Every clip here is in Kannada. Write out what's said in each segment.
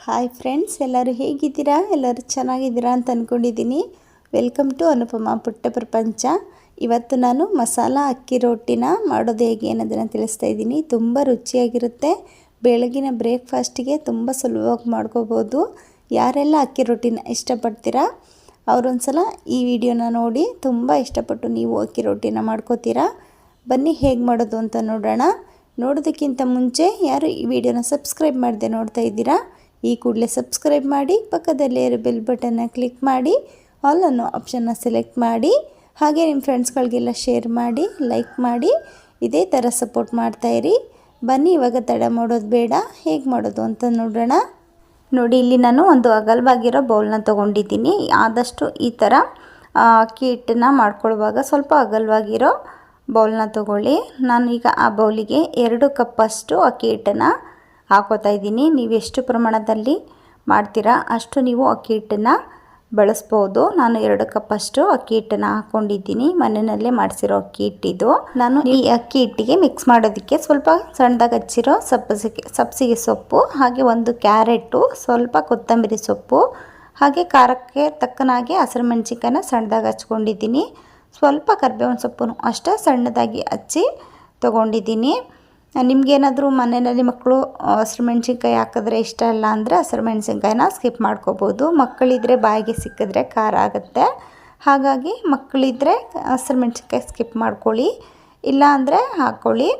ಹಾಯ್ ಫ್ರೆಂಡ್ಸ್ ಎಲ್ಲರೂ ಹೇಗಿದ್ದೀರಾ? ಎಲ್ಲರೂ ಚೆನ್ನಾಗಿದ್ದೀರಾ ಅಂತ ಅಂದ್ಕೊಂಡಿದ್ದೀನಿ ವೆಲ್ಕಮ್ ಟು ಅನುಪಮ ಪುಟ್ಟ ಪ್ರಪಂಚ. ಇವತ್ತು ನಾನು ಮಸಾಲ ಅಕ್ಕಿ ರೊಟ್ಟಿನ ಮಾಡೋದು ಹೇಗೆ ಅನ್ನೋದನ್ನು ತಿಳಿಸ್ತಾ ಇದ್ದೀನಿ. ತುಂಬ ರುಚಿಯಾಗಿರುತ್ತೆ. ಬೆಳಗಿನ ಬ್ರೇಕ್ಫಾಸ್ಟಿಗೆ ತುಂಬ ಸುಲಭವಾಗಿ ಮಾಡ್ಕೋಬೋದು. ಯಾರೆಲ್ಲ ಅಕ್ಕಿ ರೊಟ್ಟಿನ ಇಷ್ಟಪಡ್ತೀರಾ? ಅವರೊಂದು ಸಲ ಈ ವಿಡಿಯೋನ ನೋಡಿ ತುಂಬ ಇಷ್ಟಪಟ್ಟು ನೀವು ಅಕ್ಕಿ ರೊಟ್ಟಿನ ಮಾಡ್ಕೋತೀರಾ? ಬನ್ನಿ ಹೇಗೆ ಮಾಡೋದು ಅಂತ ನೋಡೋಣ. ನೋಡೋದಕ್ಕಿಂತ ಮುಂಚೆ ಯಾರು ಈ ವಿಡಿಯೋನ ಸಬ್ಸ್ಕ್ರೈಬ್ ಮಾಡಿದೆ ನೋಡ್ತಾ ಇದ್ದೀರಾ? ಈ ಕೂಡಲೇ ಸಬ್ಸ್ಕ್ರೈಬ್ ಮಾಡಿ, ಪಕ್ಕದಲ್ಲೇ ಇರೋ ಬೆಲ್ ಬಟನ್ನ ಕ್ಲಿಕ್ ಮಾಡಿ ಆಲ್ ಅನ್ನೋ ಆಪ್ಷನ್ನ ಸೆಲೆಕ್ಟ್ ಮಾಡಿ, ಹಾಗೆ ನಿಮ್ಮ ಫ್ರೆಂಡ್ಸ್ಗಳಿಗೆಲ್ಲ ಶೇರ್ ಮಾಡಿ ಲೈಕ್ ಮಾಡಿ, ಇದೇ ಥರ ಸಪೋರ್ಟ್ ಮಾಡ್ತಾಯಿರಿ ಬನ್ನಿ, ಇವಾಗ ತಡ ಮಾಡೋದು ಬೇಡ, ಹೇಗೆ ಮಾಡೋದು ಅಂತ ನೋಡೋಣ. ನೋಡಿ, ಇಲ್ಲಿ ನಾನು ಒಂದು ಅಗಲವಾಗಿರೋ ಬೌಲ್ನ ತೊಗೊಂಡಿದ್ದೀನಿ. ಆದಷ್ಟು ಈ ಥರ ಅಕ್ಕಿ ಹಿಟ್ಟನ್ನ ಮಾಡ್ಕೊಳ್ಳುವಾಗ ಸ್ವಲ್ಪ ಅಗಲವಾಗಿರೋ ಬೌಲ್ನ ತೊಗೊಳ್ಳಿ. ನಾನು ಈಗ ಆ ಬೌಲಿಗೆ ಎರಡು ಕಪ್ಪಷ್ಟು ಅಕ್ಕಿ ಹಿಟ್ಟನ್ನು ಹಾಕೋತಾ ಇದ್ದೀನಿ. ನೀವು ಎಷ್ಟು ಪ್ರಮಾಣದಲ್ಲಿ ಮಾಡ್ತೀರಾ ಅಷ್ಟು ನೀವು ಅಕ್ಕಿ ಹಿಟ್ಟನ್ನು ಬಳಸ್ಬೋದು. ನಾನು ಎರಡು ಕಪ್ಪಷ್ಟು ಅಕ್ಕಿ ಹಿಟ್ಟನ್ನು ಹಾಕ್ಕೊಂಡಿದ್ದೀನಿ ಮನೆಯಲ್ಲೇ ಮಾಡಿಸಿರೋ ಅಕ್ಕಿ ಹಿಟ್ಟಿದು ನಾನು ಈ ಅಕ್ಕಿ ಹಿಟ್ಟಿಗೆ ಮಿಕ್ಸ್ ಮಾಡೋದಕ್ಕೆ ಸ್ವಲ್ಪ ಸಣ್ಣದಾಗಿ ಹಚ್ಚಿರೋ ಸಬ್ಬಸಿಗೆ ಸೊಪ್ಪು, ಹಾಗೆ ಒಂದು ಕ್ಯಾರೆಟು, ಸ್ವಲ್ಪ ಕೊತ್ತಂಬರಿ ಸೊಪ್ಪು, ಹಾಗೆ ಖಾರಕ್ಕೆ ತಕ್ಕನಾಗಿ ಹಸಿರು ಮೆಣಸಿನ್ಕಾಯಿನ ಸಣ್ಣದಾಗಿ ಹಚ್ಕೊಂಡಿದ್ದೀನಿ. ಸ್ವಲ್ಪ ಕರ್ಬೇವಿನ ಸೊಪ್ಪು ಅಷ್ಟೇ ಸಣ್ಣದಾಗಿ ಹಚ್ಚಿ ತೊಗೊಂಡಿದ್ದೀನಿ. ನಿಮಗೇನಾದರೂ ಮನೆಯಲ್ಲಿ ಮಕ್ಕಳು ಹಸಿರು ಮೆಣಸಿನ್ಕಾಯಿ ಹಾಕಿದ್ರೆ ಇಷ್ಟ ಇಲ್ಲ ಅಂದರೆ ಹಸಿರು ಮೆಣಸಿನ್ಕಾಯಿನ ಸ್ಕಿಪ್ ಮಾಡ್ಕೋಬೋದು. ಮಕ್ಕಳಿದ್ರೆ ಬಾಯಿಗೆ ಸಿಕ್ಕಿದ್ರೆ ಖಾರ ಆಗುತ್ತೆ. ಹಾಗಾಗಿ ಮಕ್ಕಳಿದ್ರೆ ಹಸಿರು ಮೆಣಸಿನ್ಕಾಯಿ ಸ್ಕಿಪ್ ಮಾಡ್ಕೊಳ್ಳಿ. ಇಲ್ಲ ಅಂದರೆ ಹಾಕ್ಕೊಳ್ಳಿ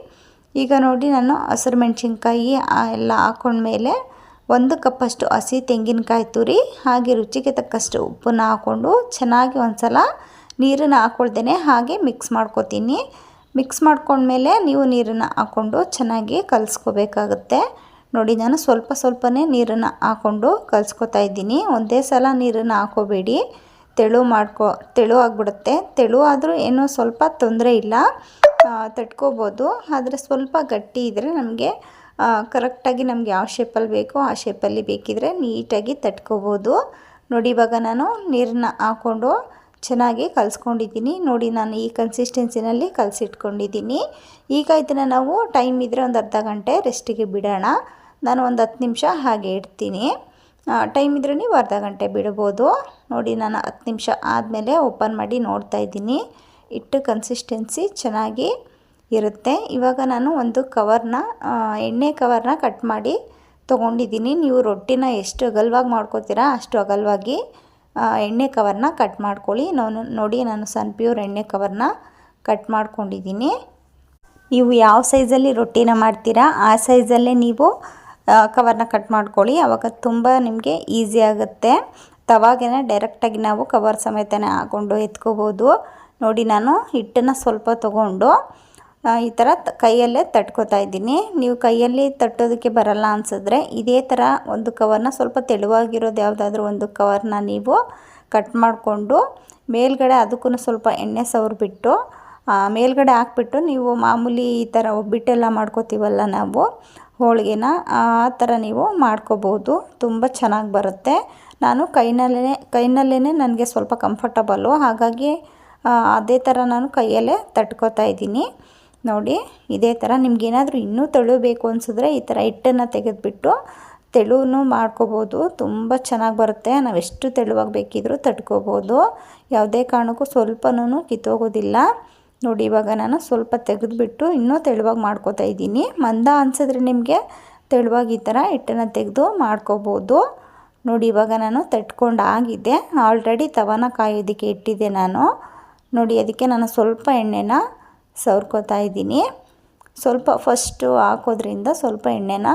ಈಗ ನೋಡಿ ನಾನು ಹಸಿರು ಮೆಣಸಿನ್ಕಾಯಿ ಎಲ್ಲ ಹಾಕೊಂಡ್ಮೇಲೆ ಒಂದು ಕಪ್ಪಷ್ಟು ಹಸಿ ತೆಂಗಿನಕಾಯಿ ತುರಿ, ಹಾಗೆ ರುಚಿಗೆ ತಕ್ಕಷ್ಟು ಉಪ್ಪನ್ನು ಹಾಕ್ಕೊಂಡು ಚೆನ್ನಾಗಿ ಒಂದು ಸಲ ನೀರನ್ನು ಹಾಕ್ಕೊಳ್ದೇನೆ ಹಾಗೆ ಮಿಕ್ಸ್ ಮಾಡ್ಕೊತೀನಿ. ಮಿಕ್ಸ್ ಮಾಡ್ಕೊಂಡ್ಮೇಲೆ ನೀವು ನೀರನ್ನು ಹಾಕ್ಕೊಂಡು ಚೆನ್ನಾಗಿ ಕಲಿಸ್ಕೋಬೇಕಾಗುತ್ತೆ. ನೋಡಿ, ನಾನು ಸ್ವಲ್ಪ ಸ್ವಲ್ಪನೇ ನೀರನ್ನು ಹಾಕ್ಕೊಂಡು ಕಲಿಸ್ಕೊತಾ ಇದ್ದೀನಿ. ಒಂದೇ ಸಲ ನೀರನ್ನು ಹಾಕೋಬೇಡಿ. ತೆಳು ಮಾಡ್ಕೊ, ತೆಳು ಆಗಿಬಿಡುತ್ತೆ. ತೆಳು ಆದರೂ ಏನೂ ಸ್ವಲ್ಪ ತೊಂದರೆ ಇಲ್ಲ. ತಟ್ಕೋಬೋದು. ಆದರೆ ಸ್ವಲ್ಪ ಗಟ್ಟಿ ಇದ್ದರೆ ನಮಗೆ ಕರೆಕ್ಟಾಗಿ ನಮ್ಗೆ ಯಾವ ಶೇಪಲ್ಲಿ ಬೇಕೋ ಆ ಶೇಪಲ್ಲಿ ಬೇಕಿದ್ರೆ ನೀಟಾಗಿ ತಟ್ಕೋಬೋದು. ನೋಡಿ, ಇವಾಗ ನಾನು ನೀರನ್ನ ಹಾಕ್ಕೊಂಡು ಚೆನ್ನಾಗಿ ಕಲಿಸ್ಕೊಂಡಿದ್ದೀನಿ. ನೋಡಿ, ನಾನು ಈ ಕನ್ಸಿಸ್ಟೆನ್ಸಿನಲ್ಲಿ ಕಲಸಿಟ್ಕೊಂಡಿದ್ದೀನಿ. ಈಗ ಇದನ್ನು ನಾವು ಟೈಮ್ ಇದ್ದರೆ ಒಂದು ಅರ್ಧ ಗಂಟೆ ರೆಸ್ಟಿಗೆ ಬಿಡೋಣ. ನಾನು ಒಂದು ಹತ್ತು ನಿಮಿಷ ಹಾಗೆ ಇಡ್ತೀನಿ. ಟೈಮ್ ಇದ್ದರೆ ನೀವು ಅರ್ಧ ಗಂಟೆ ಬಿಡ್ಬೋದು. ನೋಡಿ, ನಾನು ಹತ್ತು ನಿಮಿಷ ಆದಮೇಲೆ ಓಪನ್ ಮಾಡಿ ನೋಡ್ತಾ ಇದ್ದೀನಿ. ಇಟ್ಟು ಕನ್ಸಿಸ್ಟೆನ್ಸಿ ಚೆನ್ನಾಗಿ ಇರುತ್ತೆ. ಇವಾಗ ನಾನು ಒಂದು ಕವರ್ನ ಎಣ್ಣೆ ಕವರ್ನ ಕಟ್ ಮಾಡಿ ತೊಗೊಂಡಿದ್ದೀನಿ. ನೀವು ರೊಟ್ಟಿನ ಎಷ್ಟು ಅಗಲವಾಗಿ ಮಾಡ್ಕೋತೀರಾ ಅಷ್ಟು ಅಗಲವಾಗಿ ಎಣ್ಣೆ ಕವರ್ನ ಕಟ್ ಮಾಡ್ಕೊಳ್ಳಿ. ನಾನು ನೋಡಿ ನಾನು ಸನ್ ಪ್ಯೂರ್ ಎಣ್ಣೆ ಕವರ್ನ ಕಟ್ ಮಾಡ್ಕೊಂಡಿದ್ದೀನಿ. ನೀವು ಯಾವ ಸೈಜಲ್ಲಿ ರೊಟ್ಟಿನ ಮಾಡ್ತೀರಾ, ಆ ಸೈಜಲ್ಲೇ ನೀವು ಕವರ್ನ ಕಟ್ ಮಾಡ್ಕೊಳ್ಳಿ. ಆವಾಗ ತುಂಬ ನಿಮಗೆ ಈಸಿ ಆಗುತ್ತೆ. ತವಾಗೆನೇ ಡೈರೆಕ್ಟಾಗಿ ನಾವು ಕವರ್ ಸಮೇತನೇ ಹಾಕ್ಕೊಂಡು ಎತ್ಕೋಬೋದು. ನೋಡಿ ನಾನು ಹಿಟ್ಟನ್ನು ಸ್ವಲ್ಪ ತೊಗೊಂಡು ಈ ಥರ ಕೈಯಲ್ಲೇ ತಟ್ಕೋತಾ ಇದ್ದೀನಿ. ನೀವು ಕೈಯಲ್ಲಿ ತಟ್ಟೋದಕ್ಕೆ ಬರಲ್ಲ ಅನಿಸಿದ್ರೆ ಇದೇ ಥರ ಒಂದು ಕವರ್ನ ಸ್ವಲ್ಪ ತೆಳುವಾಗಿರೋದು ಯಾವುದಾದ್ರೂ ಒಂದು ಕವರ್ನ ನೀವು ಕಟ್ ಮಾಡಿಕೊಂಡು ಮೇಲ್ಗಡೆ ಅದಕ್ಕೂ ಸ್ವಲ್ಪ ಎಣ್ಣೆ ಸವರ್ಬಿಟ್ಟು ಮೇಲ್ಗಡೆ ಹಾಕ್ಬಿಟ್ಟು ನೀವು ಮಾಮೂಲಿ ಈ ಥರ ಒಬ್ಬಿಟ್ಟೆಲ್ಲ ಮಾಡ್ಕೋತೀವಲ್ಲ ನಾವು, ಹೋಳಿಗೆನ, ಆ ಥರ ನೀವು ಮಾಡ್ಕೋಬೋದು. ತುಂಬ ಚೆನ್ನಾಗಿ ಬರುತ್ತೆ. ನಾನು ಕೈನಲ್ಲೇ ಕೈನಲ್ಲೇ ನನಗೆ ಸ್ವಲ್ಪ ಕಂಫರ್ಟಬಲ್ಲು ಹಾಗಾಗಿ ಅದೇ ಥರ ನಾನು ಕೈಯಲ್ಲೇ ತಟ್ಕೋತಾ ಇದ್ದೀನಿ. ನೋಡಿ, ಇದೇ ಥರ ನಿಮಗೇನಾದರೂ ಇನ್ನೂ ತೆಳು ಬೇಕು ಅನಿಸಿದ್ರೆ ಈ ಥರ ಹಿಟ್ಟನ್ನು ತೆಗೆದುಬಿಟ್ಟು ತೆಳುವನ್ನು ಮಾಡ್ಕೋಬೋದು. ತುಂಬ ಚೆನ್ನಾಗಿ ಬರುತ್ತೆ. ನಾವು ಎಷ್ಟು ತೆಳುವಾಗಿ ಬೇಕಿದ್ರೂ ತಟ್ಕೋಬೋದು. ಯಾವುದೇ ಕಾರಣಕ್ಕೂ ಸ್ವಲ್ಪನೂ ಕಿತ್ತೋಗೋದಿಲ್ಲ. ನೋಡಿ, ಇವಾಗ ನಾನು ಸ್ವಲ್ಪ ತೆಗೆದುಬಿಟ್ಟು ಇನ್ನೂ ತೆಳುವಾಗಿ ಮಾಡ್ಕೋತಾ ಇದ್ದೀನಿ. ಮಂದ ಅನಿಸಿದ್ರೆ ನಿಮಗೆ ತೆಳುವಾಗಿ ಈ ಥರ ಹಿಟ್ಟನ್ನು ತೆಗೆದು ಮಾಡ್ಕೋಬೋದು. ನೋಡಿ, ಇವಾಗ ನಾನು ತಟ್ಕೊಂಡು ಆಗಿದೆ. ಆಲ್ರೆಡಿ ತವನ ಕಾಯೋದಕ್ಕೆ ಇಟ್ಟಿದ್ದೆ ನಾನು. ನೋಡಿ, ಅದಕ್ಕೆ ನಾನು ಸ್ವಲ್ಪ ಎಣ್ಣೆನ ಸವರ್ಕೋತಾ ಇದ್ದೀನಿ. ಸ್ವಲ್ಪ ಫಸ್ಟು ಹಾಕೋದ್ರಿಂದ ಸ್ವಲ್ಪ ಎಣ್ಣೆನ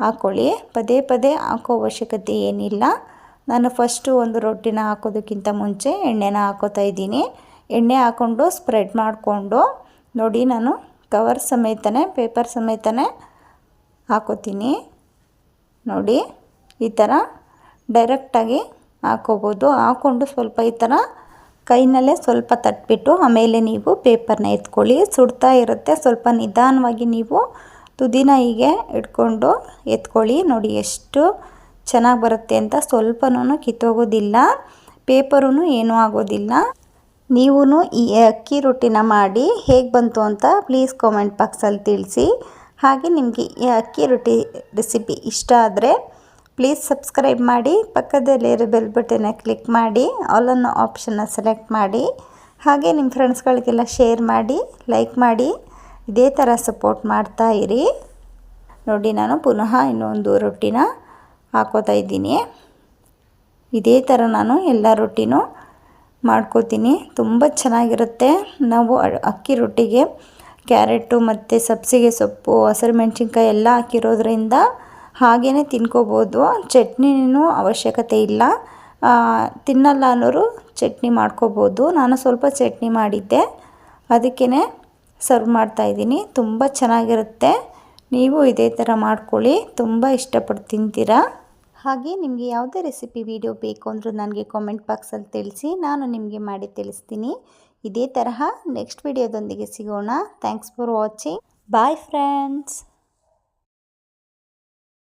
ಹಾಕ್ಕೊಳ್ಳಿ ಪದೇ ಪದೇ ಹಾಕೋ ಅವಶ್ಯಕತೆ ಏನಿಲ್ಲ. ನಾನು ಫಸ್ಟು ಒಂದು ರೊಟ್ಟಿನ ಹಾಕೋದಕ್ಕಿಂತ ಮುಂಚೆ ಎಣ್ಣೆನ ಹಾಕೋತಾ ಇದ್ದೀನಿ. ಎಣ್ಣೆ ಹಾಕ್ಕೊಂಡು ಸ್ಪ್ರೆಡ್ ಮಾಡಿಕೊಂಡು ನೋಡಿ ನಾನು ಕವರ್ ಸಮೇತನೇ ಪೇಪರ್ ಸಮೇತನೇ ಹಾಕೋತೀನಿ. ನೋಡಿ ಈ ಥರ ಡೈರೆಕ್ಟಾಗಿ ಹಾಕೋಬೋದು. ಹಾಕ್ಕೊಂಡು ಸ್ವಲ್ಪ ಈ ಥರ ಕೈನಲ್ಲೇ ಸ್ವಲ್ಪ ತಟ್ಬಿಟ್ಟು ಆಮೇಲೆ ನೀವು ಪೇಪರ್ನ ಎತ್ಕೊಳ್ಳಿ. ಸುಡ್ತಾ ಇರುತ್ತೆ. ಸ್ವಲ್ಪ ನಿಧಾನವಾಗಿ ನೀವು ತುದಿನ ಹೀಗೆ ಇಟ್ಕೊಂಡು ಎತ್ಕೊಳ್ಳಿ. ನೋಡಿ ಎಷ್ಟು ಚೆನ್ನಾಗಿ ಬರುತ್ತೆ ಅಂತ. ಸ್ವಲ್ಪನೂ ಕಿತ್ತೋಗೋದಿಲ್ಲ. ಪೇಪರೂ ಏನೂ ಆಗೋದಿಲ್ಲ. ನೀವು ಈ ಅಕ್ಕಿ ರೊಟ್ಟಿನ ಮಾಡಿ ಹೇಗೆ ಬಂತು ಅಂತ ಪ್ಲೀಸ್ ಕಾಮೆಂಟ್ ಬಾಕ್ಸಲ್ಲಿ ತಿಳಿಸಿ. ಹಾಗೆ ನಿಮಗೆ ಈ ಅಕ್ಕಿ ರೊಟ್ಟಿ ರೆಸಿಪಿ ಇಷ್ಟ ಆದರೆ ಪ್ಲೀಸ್ ಸಬ್ಸ್ಕ್ರೈಬ್ ಮಾಡಿ ಪಕ್ಕದಲ್ಲಿರೋ ಬೆಲ್ ಬಟನ್ನ ಕ್ಲಿಕ್ ಮಾಡಿ ಆಲ್ ಆಪ್ಷನ್ನ ಸೆಲೆಕ್ಟ್ ಮಾಡಿ, ಹಾಗೆ ನಿಮ್ಮ ಫ್ರೆಂಡ್ಸ್ಗಳಿಗೆಲ್ಲ ಶೇರ್ ಮಾಡಿ ಲೈಕ್ ಮಾಡಿ, ಇದೇ ಥರ ಸಪೋರ್ಟ್ ಮಾಡ್ತಾ ಇರಿ. ನೋಡಿ ನಾನು ಪುನಃ ಇನ್ನೊಂದು ರೊಟ್ಟಿನ ಹಾಕೋತಾ ಇದ್ದೀನಿ. ಇದೇ ಥರ ನಾನು ಎಲ್ಲ ರೊಟ್ಟಿನೂ ಮಾಡ್ಕೋತೀನಿ. ತುಂಬ ಚೆನ್ನಾಗಿರುತ್ತೆ. ನಾವು ಅಕ್ಕಿ ರೊಟ್ಟಿಗೆ, ಕ್ಯಾರೆಟು ಮತ್ತು ಸಬ್ಸಿಗೆ ಸೊಪ್ಪು, ಹಸಿರು ಮೆಣಸಿನ್ಕಾಯಿ ಎಲ್ಲ ಹಾಕಿರೋದ್ರಿಂದ ಹಾಗೇ ತಿನ್ಕೋಬೋದು. ಚಟ್ನಿನೂ ಅವಶ್ಯಕತೆ ಇಲ್ಲ. ತಿನ್ನಲ್ಲ ಅನ್ನೋರು ಚಟ್ನಿ ಮಾಡ್ಕೋಬೋದು. ನಾನು ಸ್ವಲ್ಪ ಚಟ್ನಿ ಮಾಡಿದ್ದೆ. ಅದಕ್ಕೇ ಸರ್ವ್ ಮಾಡ್ತಾಯಿದ್ದೀನಿ ತುಂಬ ಚೆನ್ನಾಗಿರುತ್ತೆ. ನೀವು ಇದೇ ಥರ ಮಾಡ್ಕೊಳ್ಳಿ. ತುಂಬ ಇಷ್ಟಪಟ್ಟು ತಿಂತೀರಾ? ಹಾಗೆ ನಿಮಗೆ ಯಾವುದೇ ರೆಸಿಪಿ ವಿಡಿಯೋ ಬೇಕು ಅಂದರೂ ನನಗೆ ಕಾಮೆಂಟ್ ಬಾಕ್ಸಲ್ಲಿ ತಿಳಿಸಿ. ನಾನು ನಿಮಗೆ ಮಾಡಿ ತಿಳಿಸ್ತೀನಿ. ಇದೇ ತರಹ ನೆಕ್ಸ್ಟ್ ವಿಡಿಯೋದೊಂದಿಗೆ ಸಿಗೋಣ. Thanks for watching. Bye friends.